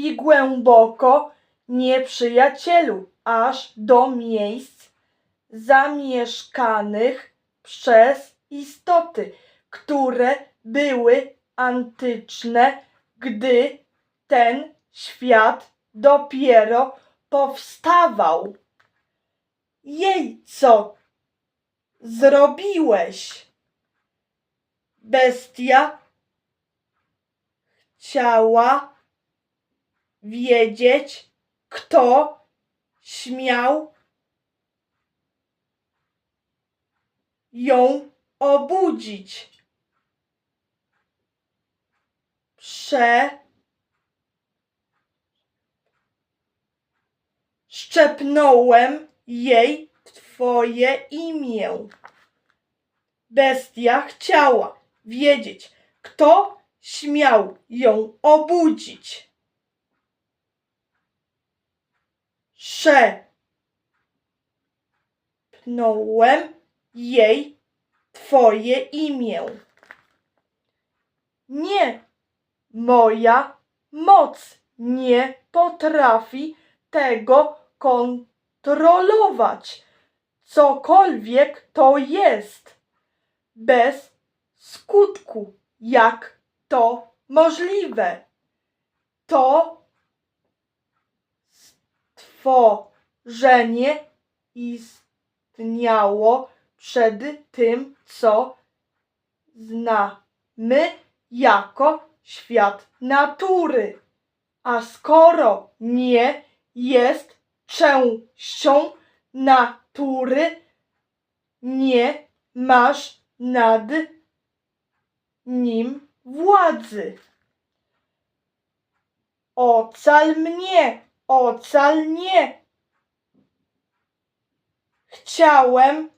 i głęboko, nieprzyjacielu, aż do miejsc zamieszkanych przez istoty, które były antyczne, gdy ten świat dopiero powstawał. Jej, co zrobiłeś? Bestia chciała wiedzieć, kto śmiał ją obudzić. Prze szczepnąłem jej twoje imię. Bestia chciała wiedzieć, kto śmiał ją obudzić. Szepnąłem jej twoje imię. Nie, moja moc nie potrafi tego kontrolować. Cokolwiek to jest, bez skutku. Jak to możliwe? To stworzenie istniało przed tym, co znamy jako świat natury. A skoro nie jest częścią natury, nie masz nad nim władzy. Ocal mnie, ocal mnie. Chciałem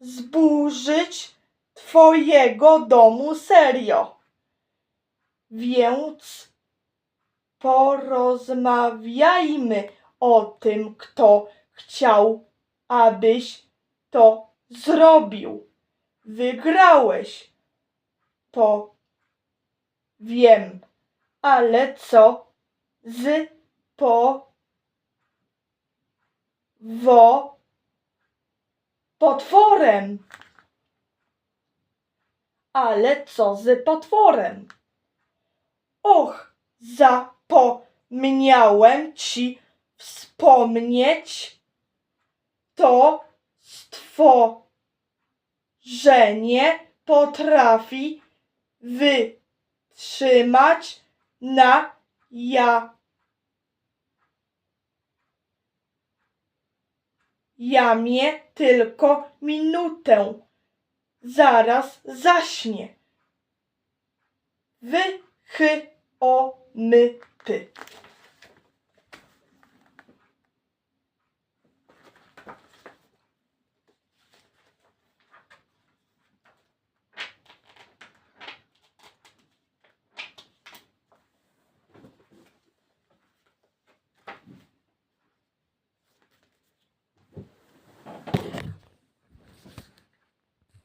zburzyć twojego domu serio. Więc porozmawiajmy o tym, kto chciał, abyś to zrobił. Wygrałeś. To wiem, ale co z po wo potworem? Ale co z potworem? Och, zapomniałem ci wspomnieć. To stworzenie potrafi wytrzymać na ja jamie tylko minutę. Zaraz zaśnie. Wy, o, my.